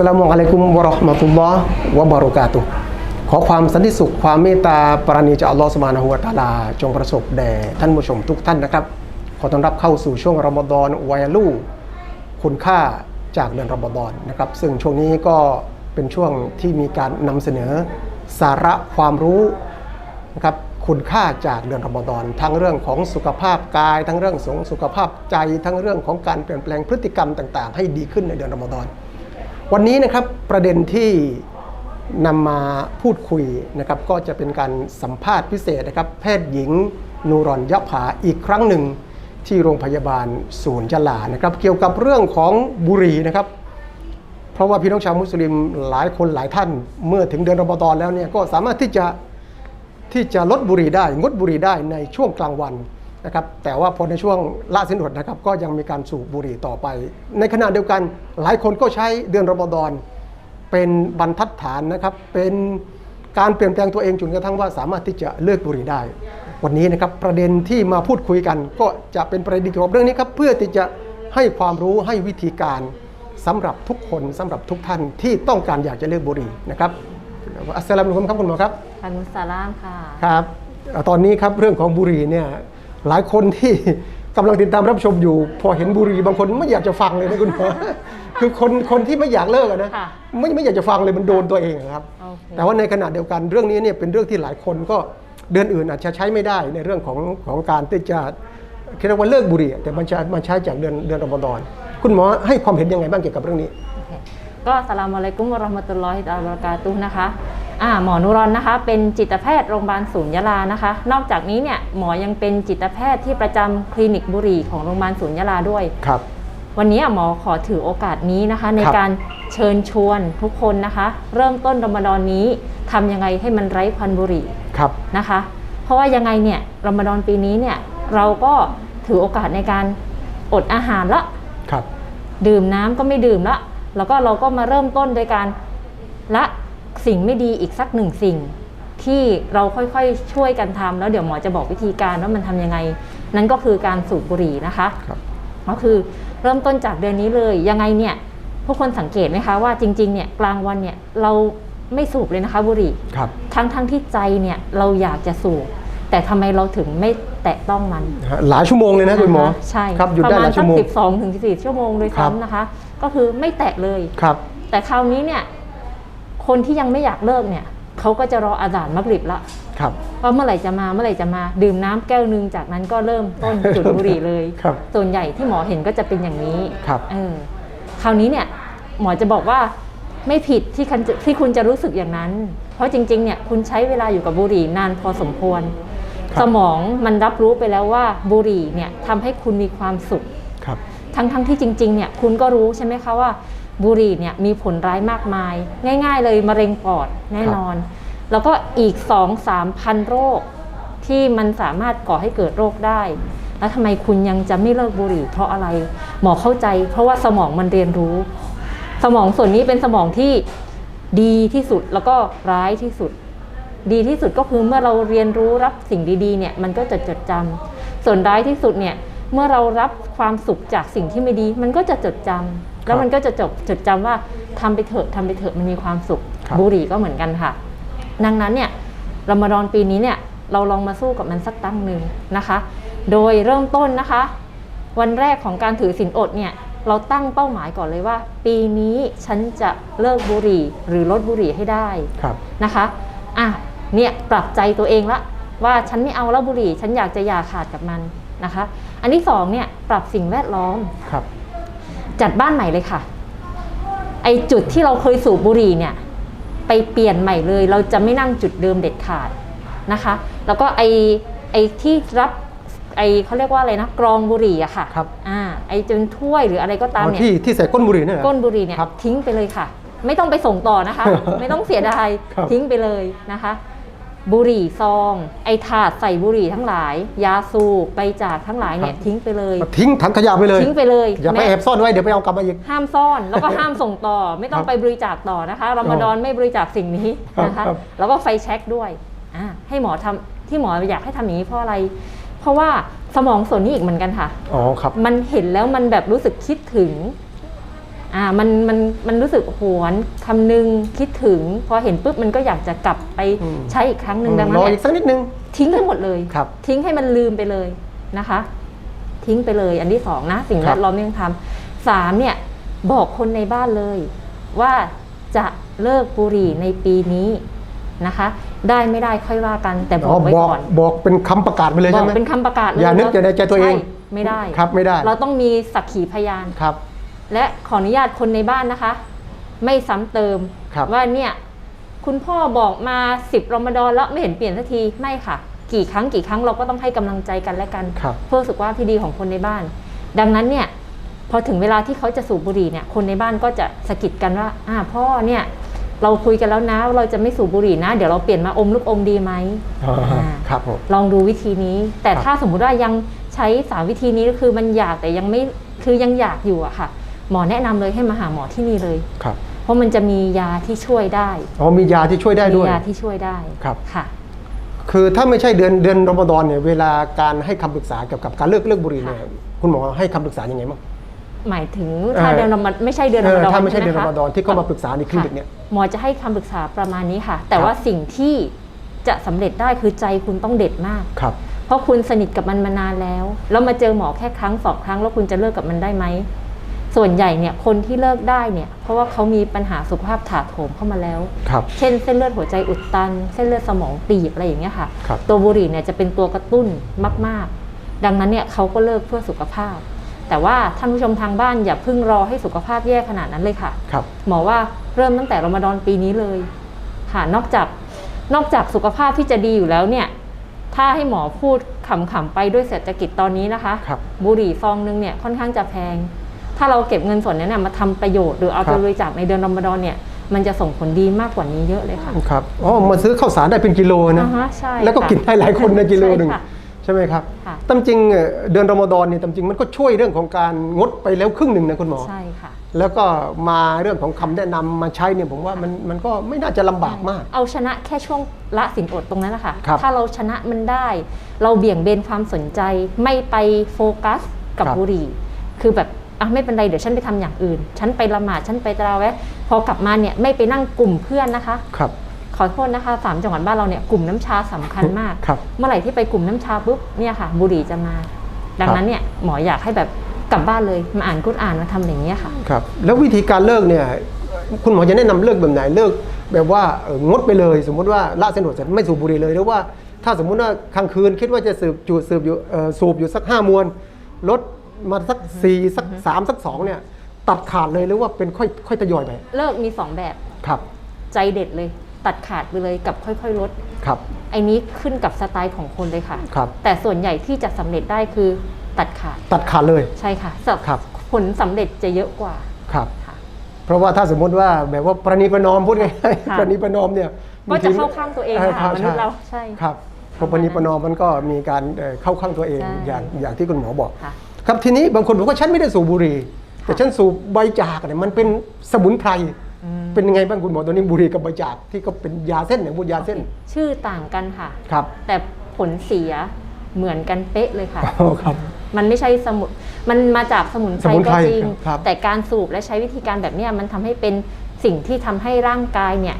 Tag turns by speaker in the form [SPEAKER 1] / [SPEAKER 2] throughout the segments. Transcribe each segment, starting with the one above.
[SPEAKER 1] สลามุอะลัยกุมวะเราะห์มะตุลลอฮ์วะบะเราะกาตุขอความสันติสุขความเมตตาปราณีจากอัลลอฮ์สุบฮานะฮูวะตะอาลา จงประสบแด่ท่านผู้ชมทุกท่านนะครับ ขอต้อนรับเข้าสู่ช่วงรอมฎอนวัยลูคุณค่าจากเดือนรอมฎอนนะครับ ซึ่งช่วงนี้ก็เป็นช่วงที่มีการนำเสนอสาระความรู้นะครับคุณค่าจากเดือนรอมฎอนทั้งเรื่องของสุขภาพกาย ทั้งเรื่องของสุขภาพใจ ทั้งเรื่องของการเปลี่ยนแปลงพฤติกรรมต่าง ๆ ให้ดีขึ้นในเดือนรอมฎอน วันนี้นะครับประเด็นที่นำมาพูดคุยนะครับก็จะเป็นการสัมภาษณ์พิเศษนะครับแพทย์หญิงนูรอนยะผาอีกครั้งหนึ่งที่โรงพยาบาลศูนย์ยะลานะครับ เกี่ยวกับเรื่องของบุหรี่นะครับ เพราะว่าพี่น้องชาวมุสลิมหลายคนหลายท่าน เมื่อถึงเดือนรอมฎอนแล้วเนี่ยก็สามารถที่จะที่จะลดบุหรี่ได้งดบุหรี่ได้ในช่วงกลางวัน นะครับแต่ว่าพอในช่วงละสินอดนะครับก็ยังมีการสูบบุหรี่ต่อไป ในขณะเดียวกันหลายคนก็ใช้เดือนรอมฎอนเป็นบรรทัดฐานนะครับเป็นการเปลี่ยนแปลงตัวเองจนกระทั่งว่าสามารถที่จะเลิกบุหรี่ได้ วันนี้นะครับประเด็นที่มาพูดคุยกัน ก็จะเป็นประเด็นเกี่ยวกับเรื่องนี้ครับเพื่อที่จะให้ความรู้ให้วิธีการสำหรับทุกคนสำหรับทุกท่านที่ต้องการอยากจะเลิกบุหรี่นะครับอัสสลามุอะลัยกุมครับคุณหมอครับ
[SPEAKER 2] พันมุสลามค่ะ
[SPEAKER 1] ครับเอ่อตอนนี้ครับเรื่องของบุหรี่เนี่ย หลายคนที่กำลังติดตามรับชมอยู่ พอเห็นบุหรี่บางคนไม่อยากจะฟังเลยนะคุณหมอคือคนคนที่ไม่อยากเลิกอะนะ
[SPEAKER 2] ค่ะ
[SPEAKER 1] ไม่ไม่อยากจะฟังเลยมันโดนตัวเองอะครับ
[SPEAKER 2] โอเค
[SPEAKER 1] แต่ว่าในขณะเดียวกันเรื่องนี้เนี่ยเป็นเรื่องที่หลายคนก็เดือนอื่นอาจจะใช้ไม่ได้ในเรื่องของของการที่จะเรียกว่าเลิกบุหรี่แต่มันจะมันใช้จากเดือนเดือนรอมฎอนคุณหมอให้ความเห็นยังไงบ้างเกี่ยวกับเรื่องนี้
[SPEAKER 2] โอเคก็สลามอะลัยกุมวะเราะห์มะตุลลอฮิตะอาลาบะเราะกาตุฮ์นะคะอ่า หมอนุรอนนะคะ เป็นจิตแพทย์โรงพยาบาลศูนย์ยะลานะคะ นอกจากนี้เนี่ยหมอยังเป็นจิตแพทย์ที่ประจำคลินิกบุหรี่ของโรงพยาบาลศูนย์ยะลาด้วย
[SPEAKER 1] ครับ
[SPEAKER 2] วันนี้หมอขอถือโอกาสนี้นะคะ ใน
[SPEAKER 1] ครับ
[SPEAKER 2] การเชิญชวนทุกคนนะคะ เริ่มต้นรอมฎอนนี้ทำยังไงให้มันไร้ควันบุหรี่
[SPEAKER 1] ครับ
[SPEAKER 2] นะคะ เพราะว่ายังไงเนี่ยรอมฎอนปีนี้เนี่ยเราก็ถือโอกาสในการอดอาหารละ
[SPEAKER 1] ครับ
[SPEAKER 2] ดื่มน้ำก็ไม่ดื่มละแล้วก็เราก็มาเริ่มต้นโดยการละ สิ่งไม่ดีอีกสักหนึ่งสิ่ง ที่เราค่อยๆช่วยกันทำแล้วเดี๋ยวหมอจะบอกวิธีการว่ามันทำยังไง นั่นก็คือการสูบบุหรี่นะคะ
[SPEAKER 1] ครับ
[SPEAKER 2] ก็คือเริ่มต้นจากเดือนนี้เลยยังไงเนี่ยทุกคนสังเกตไหมคะว่าจริงๆเนี่ยกลางวันเนี่ยเราไม่สูบเลยนะคะบุหรี่
[SPEAKER 1] ครับ
[SPEAKER 2] ทั้งทั้งที่ใจเนี่ยเราอยากจะสูบแต่ทำไมเราถึงไม่แตะต้องมัน
[SPEAKER 1] หลายชั่วโมงเลยนะคุณหมอ
[SPEAKER 2] นะคะใช่
[SPEAKER 1] ครับหยุด
[SPEAKER 2] ประ
[SPEAKER 1] ได้
[SPEAKER 2] มา
[SPEAKER 1] ห
[SPEAKER 2] ณ
[SPEAKER 1] ลาย
[SPEAKER 2] สั
[SPEAKER 1] ชั่
[SPEAKER 2] ก
[SPEAKER 1] วโมง
[SPEAKER 2] สิบสองถึงสิบสี่ชั่วโมงโดย
[SPEAKER 1] ครับ
[SPEAKER 2] ซ้ำนะคะ ก็คือไม่แตะเลย
[SPEAKER 1] ครับ
[SPEAKER 2] แต่คราวนี้เนี่ย คนที่ยังไม่อยากเลิกเนี่ยเขาก็จะรออาจารย์มักริบละ
[SPEAKER 1] ครับ
[SPEAKER 2] ว่าเมื่อไหร่จะมาเมื่อไหร่จะมาดื่มน้ำแก้วหนึงจากนั้นก็เริ่มต้นจุดบุหรี่เลย
[SPEAKER 1] ครับ
[SPEAKER 2] ส่วนใหญ่ที่หมอเห็นก็จะเป็นอย่างนี้
[SPEAKER 1] ครับ
[SPEAKER 2] เออคราวนี้เนี่ยหมอจะบอกว่าไม่ผิดที่คันจะที่คุณจะรู้สึกอย่างนั้น เพราะจริงๆเนี่ยคุณใช้เวลาอยู่กับบุหรี่นานพอสมควร
[SPEAKER 1] ครับ
[SPEAKER 2] สมองมันรับรู้ไปแล้วว่าบุหรี่เนี่ยทำให้คุณมีความสุข
[SPEAKER 1] ครับ
[SPEAKER 2] ทั้งทั้งที่จริงๆเนี่ยคุณก็รู้ใช่ไหมคะว่า บุหรี่เนี่ยมีผลร้ายมากมาย ง่าย ๆ เลยมะเร็งปอดแน่นอน แล้วก็อีก2องสามพันโรคที่มันสามารถก่อให้เกิดโรคได้ แล้วทำไมคุณยังจะไม่เลิกบุหรี่ เพราะอะไรหมอเข้าใจ เพราะว่าสมองมันเรียนรู้ สมองส่วนนี้เป็นสมองที่ดีที่สุดแล้วก็ร้ายที่สุด ดีที่สุดก็คือเมื่อเราเรียนรู้รับสิ่งดีๆเนี่ยมันก็จะจดจำส่วนร้ายที่สุดเนี่ยเมื่อเรารับความสุขจากสิ่งที่ไม่ดี มันก็จะจดจำ แล้วมันก็จะจบจดจำว่าทำไปเถอะทำไปเถอะมันมีความสุข
[SPEAKER 1] ครับ
[SPEAKER 2] บุหรี่ก็เหมือนกันค่ะ ดังนั้นเนี่ยรอมฎอนปีนี้เนี่ยเราลองมาสู้กับมันสักตั้งหนึ่งนะคะ โดยเริ่มต้นนะคะ วันแรกของการถือศีลอดเนี่ยเราตั้งเป้าหมายก่อนเลยว่า ปีนี้ฉันจะเลิกบุหรี่หรือลดบุหรี่ให้ได้
[SPEAKER 1] ครับ
[SPEAKER 2] นะคะอะเนี่ยปรับใจตัวเองละว่าฉันไม่เอาแล้วบุหรี่ ฉันอยากจะอย่าขาดกับมันนะคะ อันที่สองเนี่ยปรับสิ่งแวดล้อม
[SPEAKER 1] ครับ
[SPEAKER 2] จัดบ้านใหม่เลยค่ะ ไอจุดที่เราเคยสูบบุหรี่เนี่ย ไปเปลี่ยนใหม่เลย เราจะไม่นั่งจุดเดิมเด็ดขาดนะคะ แล้วก็ไอไอที่รับไอเขาเรียกว่าอะไรนะกรองบุหรี่อะค่ะ
[SPEAKER 1] ครับ
[SPEAKER 2] อ่าไอจนถ้วยหรืออะไรก็ตาม
[SPEAKER 1] อ๋อ
[SPEAKER 2] เนี่ย
[SPEAKER 1] ที่ที่ใส่ก้นบุหรี่เนี่ยเหรอ
[SPEAKER 2] ก้นบุหรี่เนี่ย
[SPEAKER 1] ครับ
[SPEAKER 2] ทิ้งไปเลยค่ะ ไม่ต้องไปส่งต่อนะคะ ไม่ต้องเสียดาย
[SPEAKER 1] ครับ
[SPEAKER 2] ทิ้งไปเลยนะคะ บุหรี่ซอง ไอถาดใส่บุหรี่ทั้งหลาย ยาสูบไปจากทั้งหลายเนี่ยทิ้งไปเลย
[SPEAKER 1] ทิ้งถังขยะไปเลย
[SPEAKER 2] ทิ้งไปเลย
[SPEAKER 1] อย่าไป
[SPEAKER 2] แม้
[SPEAKER 1] แอบซ่อนไว้เดี๋ยวไปเอากลับมาอีก
[SPEAKER 2] ห้ามซ่อนแล้วก็ห้ามส่งต่อ ไม่ต้อง
[SPEAKER 1] ครับ
[SPEAKER 2] ไปบริจาคต่อนะคะรอมฎอนไม่บริจาคสิ่งนี้นะ
[SPEAKER 1] ครั
[SPEAKER 2] คะ
[SPEAKER 1] บ
[SPEAKER 2] แล้วก็ไฟแช็กด้วยอ่าให้หมอทำที่หมออยากให้ทำอย่างนี้เพราะอะไร เพราะว่าสมองส่วนนี้อีกเหมือนกันค่ะ
[SPEAKER 1] อ๋อครับ
[SPEAKER 2] มันเห็นแล้วมันแบบรู้สึกคิดถึง อ่ามันมันมันรู้สึกหวนคำนึงคิดถึง พอเห็นปุ๊บมันก็อยากจะกลับไป
[SPEAKER 1] อืม
[SPEAKER 2] ใช้อีกครั้งหนึ่งดัง
[SPEAKER 1] ร
[SPEAKER 2] นั้น
[SPEAKER 1] อ
[SPEAKER 2] เนี่
[SPEAKER 1] อี
[SPEAKER 2] ย
[SPEAKER 1] กสักนิดนึง
[SPEAKER 2] ทิ้งให้หมดเลย
[SPEAKER 1] ครับ
[SPEAKER 2] ทิ้งให้มันลืมไปเลยนะคะ ทิ้งไปเลย อันที่สองนะสิ่ง
[SPEAKER 1] ค
[SPEAKER 2] แว
[SPEAKER 1] รับ
[SPEAKER 2] ดล้อมยังทำสามเนี่ย บอกคนในบ้านเลย ว่าจะเลิกบุหรี่ในปีนี้นะคะ ได้ไม่ได้ค่อยว่ากัน แต่บ
[SPEAKER 1] อ๋
[SPEAKER 2] อ
[SPEAKER 1] อก
[SPEAKER 2] ไว้
[SPEAKER 1] บอก
[SPEAKER 2] ก่อน
[SPEAKER 1] บอกเป็นคำประกาศไปเลย
[SPEAKER 2] บ
[SPEAKER 1] ใช่
[SPEAKER 2] อก
[SPEAKER 1] ไหม
[SPEAKER 2] เป็นคำประกาศเลย
[SPEAKER 1] อย่านึกจะในใจตัวเอง
[SPEAKER 2] ช่ไม่ได้
[SPEAKER 1] ครับไม่ได้
[SPEAKER 2] เราต้องมีสักขีพยาน
[SPEAKER 1] ครับ
[SPEAKER 2] และขออนุญาตคนในบ้านนะคะ ไม่ซ้ำเติม
[SPEAKER 1] ครับ
[SPEAKER 2] ว่าเนี่ยคุณพ่อบอกมาสิบรอมฎอนแล้วไม่เห็นเปลี่ยนสักทีไม่ค่ะ กี่ครั้งกี่ครั้งเราก็ต้องให้กำลังใจกันและกัน
[SPEAKER 1] ครับ
[SPEAKER 2] เพื่อสุขภาพที่ดีของคนในบ้าน ดังนั้นเนี่ยพอถึงเวลาที่เขาจะสูบบุหรี่เนี่ยคนในบ้านก็จะสะกิดกันว่าอ่าพ่อเนี่ยเราคุยกันแล้วนะว่าเราจะไม่สูบบุหรี่นะ เดี๋ยวเราเปลี่ยนมาอมลูกอมดีไหม
[SPEAKER 1] อ่า
[SPEAKER 2] อ่า
[SPEAKER 1] ครับผม
[SPEAKER 2] ลองดูวิธีนี้ แต่
[SPEAKER 1] ครับ
[SPEAKER 2] ถ้าสมมุติว่ายังใช้สามวิธีนี้ก็คือมันอยากแต่ยังไม่คือยังอยากอยู่อะค่ะ หมอแนะนำเลยให้มาหาหมอที่นี่เลย
[SPEAKER 1] ครับ
[SPEAKER 2] เพราะมันจะมียาที่ช่วยได้
[SPEAKER 1] อ๋อมียาที่ช่วยได้
[SPEAKER 2] มี
[SPEAKER 1] ด้วย
[SPEAKER 2] ยาที่ช่วยได้
[SPEAKER 1] ครับ
[SPEAKER 2] ค่ะ
[SPEAKER 1] คือถ้าไม่ใช่เดือนเดือนรอมฎอนเนี่ยเวลาการให้คำปรึกษาเกี่ยวกับการเลิกเลิกบุหรี่เนี่ยคุณหมอให้คำปรึกษายังไงบ้าง
[SPEAKER 2] หมายถึงถ้า
[SPEAKER 1] เอ่อ
[SPEAKER 2] เดือนรอมฎอนไม่ใช่เดือนรอมฎอน
[SPEAKER 1] เออถ้าไม่ใช่
[SPEAKER 2] ห
[SPEAKER 1] เดือนรอมฎอนที่เข้ามาปรึกษาในคลินิก
[SPEAKER 2] ค่ะ
[SPEAKER 1] เนี่ย
[SPEAKER 2] หมอจะให้คำปรึกษาประมาณนี้ค่ะ แต่
[SPEAKER 1] ครับ
[SPEAKER 2] ว่าสิ่งที่จะสำเร็จได้คือใจคุณต้องเด็ดมาก
[SPEAKER 1] ครับ
[SPEAKER 2] เพราะคุณสนิทกับมันมานานแล้ว แล้วมาเจอหมอแค่ครั้งสองครั้ง แล้วคุณจะเลิกกับมันได้ไหม ส่วนใหญ่เนี่ยคนที่เลิกได้เนี่ยเพราะว่าเขามีปัญหาสุขภาพถาโถมเข้ามาแล้ว
[SPEAKER 1] ครับ
[SPEAKER 2] เช่นเส้นเลือดหัวใจอุดตัน เส้นเลือดสมองตีบอะไรอย่างเงี้ยค่ะ
[SPEAKER 1] ครับ
[SPEAKER 2] ตัวบุหรี่เนี่ยจะเป็นตัวกระตุ้นมาก ๆ ดังนั้นเนี่ยเขาก็เลิกเพื่อสุขภาพ แต่ว่าท่านผู้ชมทางบ้านอย่าเพิ่งรอให้สุขภาพแย่ขนาดนั้นเลยค่ะ
[SPEAKER 1] ครับ
[SPEAKER 2] หมอว่าเริ่มตั้งแต่รอมฎอนปีนี้เลยค่ะนอกจากนอกจากสุขภาพที่จะดีอยู่แล้วเนี่ย ถ้าให้หมอพูดขำๆไปด้วยเศรษฐกิจตอนนี้นะคะ
[SPEAKER 1] ครับ
[SPEAKER 2] บุหรี่ซองนึงเนี่ยค่อนข้างจะแพง ถ้าเราเก็บเงินส่วนนั้นเนยมาทำประโยชน์หรือเอา
[SPEAKER 1] ครั
[SPEAKER 2] ไป
[SPEAKER 1] บ
[SPEAKER 2] บริจาคในเดือนรอมฎอนเนี่ยมันจะส่งผลดีมากกว่านี้เยอะเลยค่ะ
[SPEAKER 1] ครับอ๋อมาซื้อข้าวสารได้เป็นกิโลนะ
[SPEAKER 2] อ่าฮะใช่
[SPEAKER 1] แล้วก็
[SPEAKER 2] ค่ะ
[SPEAKER 1] กินได้หลายคนในกิโลหนึ่ง
[SPEAKER 2] ใช่ค่ะ
[SPEAKER 1] ใช่ไหมครับ
[SPEAKER 2] ค่ะ
[SPEAKER 1] ตามจริงเอ่อเดือนรอมฎอนเนี่ยตามจริงมันก็ช่วยเรื่องของการงดไปแล้วครึ่งหนึ่งนะคุณหมอ
[SPEAKER 2] ใช่ค่ะ
[SPEAKER 1] แล้วก็มาเรื่องของคำแนะนำมาใช้เนี่ยผมว่ามันมันก็ไม่น่าจะลำบากมาก
[SPEAKER 2] เอาชนะแค่ช่วงละสินอดตรงนั้นนะคะ
[SPEAKER 1] ครับ
[SPEAKER 2] ถ้าเราชนะมันได้ เราเบี่ยงเบนความสนใจไม่ไปโฟกัสกับ
[SPEAKER 1] ครับ
[SPEAKER 2] บุหรี่ คือแบบ อะไม่เป็นไรเดี๋ยวฉันไปทำอย่างอื่น ฉันไปละหมาดฉันไปตราแวะพอกลับมาเนี่ยไม่ไปนั่งกลุ่มเพื่อนนะคะ
[SPEAKER 1] ครับ
[SPEAKER 2] ขอโทษนะคะสามจังหวัดบ้านเราเนี่ยกลุ่มน้ำชาสำคัญมาก
[SPEAKER 1] ครับ
[SPEAKER 2] เมื่อไหร่ที่ไปกลุ่มน้ำชาปุ๊บเนี่ยค่ะ บุหรี่จะมา ดังนั้นเนี่ยหมออยากให้แบบกลับบ้านเลยมาอ่านกุรอานมาทำอย่างนี้ยค่ะ
[SPEAKER 1] ครับ แล้ววิธีการเลิกเนี่ยคุณหมอจะแนะนำเลิกแบบไหนเลิก แบบว่าเอ่องดไปเลย สมมุติว่าละเส้นหัวเสร็จไม่สูบบุหรี่เลยหรือว่าถ้าสมมุติว่ากลางคืนคิดว่าจะสูบจูดสูบอยู่เอ่อสูบอยู่สักห้ามวนลด มาสักสี่สักสามสักสองเนี่ยตัดขาดเลยหรือว่าเป็นค่อยค่อยทยอยไป
[SPEAKER 2] เลิกมีสองแบบ
[SPEAKER 1] ครับ
[SPEAKER 2] ใจเด็ดเลย ตัดขาดไปเลยกับค่อยๆลด
[SPEAKER 1] ครับ
[SPEAKER 2] ไอ้นี้ขึ้นกับสไตล์ของคนเลยค่ะ
[SPEAKER 1] ครับ
[SPEAKER 2] แต่ส่วนใหญ่ที่จะสำเร็จได้คือตัดขาด
[SPEAKER 1] ตัดขาดเลย
[SPEAKER 2] ใช่ค่ะสับ
[SPEAKER 1] ครับ
[SPEAKER 2] ผลสำเร็จจะเยอะกว่า
[SPEAKER 1] ครับ
[SPEAKER 2] ค่ะ
[SPEAKER 1] เพราะว่าถ้าสมมติว่าแบบว่าประนีประนอมพูดง่าย
[SPEAKER 2] ค่ะ
[SPEAKER 1] ๆประนีประนอมเนี่ย
[SPEAKER 2] ก็จะเข้าข้างตัวเอง
[SPEAKER 1] บที
[SPEAKER 2] ค่ะมนุษย์เราใช่
[SPEAKER 1] ครับพอประนีประนอมมันก็มีการเอ่อเข้าข้างตัวเอง
[SPEAKER 2] ใช่
[SPEAKER 1] อย่างอย่างที่คุณหมอบอก
[SPEAKER 2] ค่ะ
[SPEAKER 1] ครับทีนี้บางคนบอกว่าฉันไม่ได้สูบบุหรี่แต่ฉันสูบใบจากเนี่ยมันเป็นสมุนไพรเป็นยังไงบ้างคุณหมอตัวนี้บุหรี่กับใบจากที่ก็เป็นยาเส้นอย่างพูดยาเส้น
[SPEAKER 2] ชื่อต่างกันค่ะ
[SPEAKER 1] ครับ
[SPEAKER 2] แต่ผลเสียเหมือนกันเป๊ะเลยค่ะ
[SPEAKER 1] อ๋อครับ
[SPEAKER 2] มันไม่ใช่สมุนมันมาจากสมุนไพ
[SPEAKER 1] ส
[SPEAKER 2] ร
[SPEAKER 1] มุนไพ
[SPEAKER 2] ก็
[SPEAKER 1] ร
[SPEAKER 2] จริง
[SPEAKER 1] ครับ
[SPEAKER 2] แต่การสูบและใช้วิธีการแบบเนี้ยมันทำให้เป็นสิ่งที่ทำให้ร่างกายเนี่ย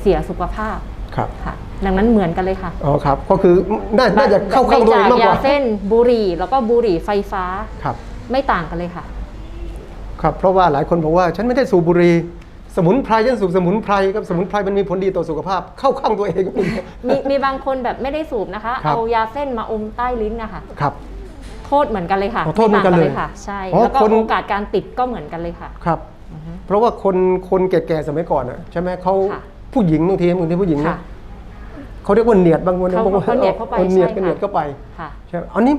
[SPEAKER 2] เสียสุขภาพ
[SPEAKER 1] ครับ
[SPEAKER 2] ค่ะ ดังนั้นเหมือนกันเลยค่ะ
[SPEAKER 1] อ๋อครับ ก็คือน่าน่าจะเข้าข้างตัวเองมากกว่า
[SPEAKER 2] ใบจยาเส้นบุหรี่แล้วก็บุหรี่ไฟฟ้า
[SPEAKER 1] ครับ
[SPEAKER 2] ไม่ต่างกันเลยค่ะ
[SPEAKER 1] ครับเพราะว่าหลายคนบอกว่าฉันไม่ได้สูบบุหรี่สมุนไพรฉันสูบสมุนไพรครับสมุนไพรมันมีผลดีต่อสุขภาพ เข้าข้างตัวเองก็มี
[SPEAKER 2] มีมีบางคนแบบไม่ได้สูบนะคะ
[SPEAKER 1] ครับ
[SPEAKER 2] เอายาเส้นมาอมใต้ลิ้นนะคะ
[SPEAKER 1] ครับ
[SPEAKER 2] โทษเหมือนกันเลยค่ะ
[SPEAKER 1] อ๋อโทษเหมือนกันเลย
[SPEAKER 2] ไต่างค่ะ ใช่
[SPEAKER 1] อ๋อ
[SPEAKER 2] แล้วก็
[SPEAKER 1] คน
[SPEAKER 2] โอกาสการติดก็เหมือนกันเลยค่ะ
[SPEAKER 1] ครับ เพราะว่าคนคนแก่ๆสมัยก่อนอะใช่ไหมเขา
[SPEAKER 2] ค่ะ
[SPEAKER 1] ผู้หญิงบางทีบางทีผู้หญิงนะ
[SPEAKER 2] ค่ะ
[SPEAKER 1] เขาเรียกว่าเนียดบางคน
[SPEAKER 2] เขา
[SPEAKER 1] บางคน
[SPEAKER 2] เขาเนียดเข้าไป
[SPEAKER 1] ออเนียด
[SPEAKER 2] ใช่
[SPEAKER 1] ก็
[SPEAKER 2] ค่ะ
[SPEAKER 1] เนียดเข้าไป
[SPEAKER 2] ค่ะ
[SPEAKER 1] ใช่อันนี้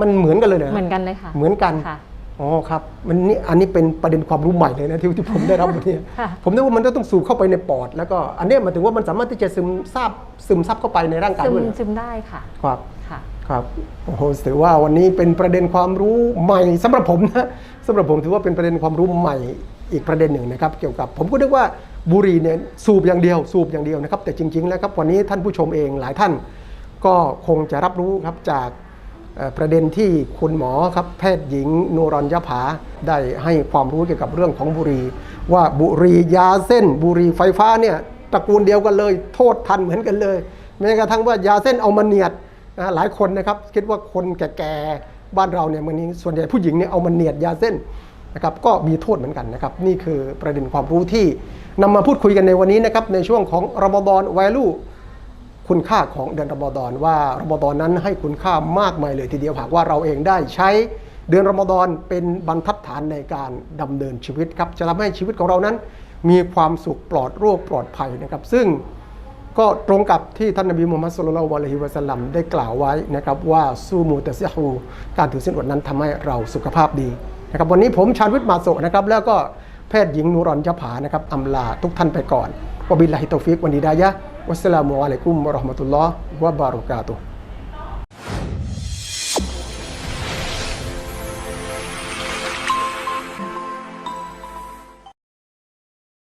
[SPEAKER 1] มันเหมือนกันเลยเหรอ
[SPEAKER 2] เหมือนกันเลยค่ะ
[SPEAKER 1] เหมือนกัน
[SPEAKER 2] ค่ะ
[SPEAKER 1] อ๋อครับมันนี่อันนี้เป็นประเด็นความรู้ใหม่เลยนะที่ที่ผมได้รับวันนี้
[SPEAKER 2] ค่ะ
[SPEAKER 1] ผมนึกว่ามันจะต้องสูบเข้าไปในปอด แล้วก็อันเนี้ยหมายถึงว่ามันสามารถที่จะซึมซาบซึมซับเข้าไปในร่างกาย
[SPEAKER 2] ซึม
[SPEAKER 1] ด้วยเหรอ
[SPEAKER 2] ซึมได้ค่ะ
[SPEAKER 1] ครับ
[SPEAKER 2] ค่ะ
[SPEAKER 1] ครับโอ้โหถือว่าวันนี้เป็นประเด็นความรู้ใหม่สำหรับผมนะสำหรับผมถือว่าเป็นประเด็นความรู้ใหม่อีกประเด็นหนึ่งนะครับ เกี่ยวกับผมก็นึกว่า บุหรี่เนี่ยสูบอย่างเดียว สูบอย่างเดียวนะครับ แต่จริง ๆ แล้วครับวันนี้ท่านผู้ชมเองหลายท่านก็คงจะรับรู้ครับจากประเด็นที่คุณหมอครับแพทย์หญิงนูรอนยผาได้ให้ความรู้เกี่ยวกับเรื่องของบุหรี่ว่าบุหรี่ยาเส้น บุหรี่ไฟฟ้าเนี่ยตระกูลเดียวกันเลย โทษทันเหมือนกันเลยแม้กระทั่งว่ายาเส้นเอามาเนียดหลายคนนะครับคิดว่าคนแก่ๆบ้านเราเนี่ยมันนี้ส่วนใหญ่ผู้หญิงเนี่ยเอามันเนียดยาเส้น นะครับก็มีโทษเหมือนกันนะครับนี่คือประเด็นความรู้ที่นำมาพูดคุยกันในวันนี้นะครับในช่วงของรมฎอนแวลูคุณค่าของเดือนรมฎอนว่ารมฎอนนั้นให้คุณค่ามากมายเลยทีเดียวหากว่าเราเองได้ใช้เดือนรมฎอนเป็นบรรทัดฐานในการดำเนินชีวิตครับจะทำให้ชีวิตของเรานั้น มีความสุขปลอดโรคปลอดภัยนะครับ ซึ่งก็ตรงกับที่ท่านนบีมูฮัมมัดสุลลัลลอฮุอะลฮิวะสัลลัมได้กล่าวไว้นะครับว่าซูมูตะซิฮูการถือศีลอดนั้นทำให้เราสุขภาพดี นะครับวันนี้ผมชาญวิทย์มาโซนะครับแล้วก็แพทย์หญิงนูรอนยะผานะครับอำลาทุกท่านไปก่อนวบิลลาฮิตอฟิกวันดีดายะวัสสลามุอะลัยกุมวะเราะห์มะตุลลอฮ์วะบารุกาตุฮ์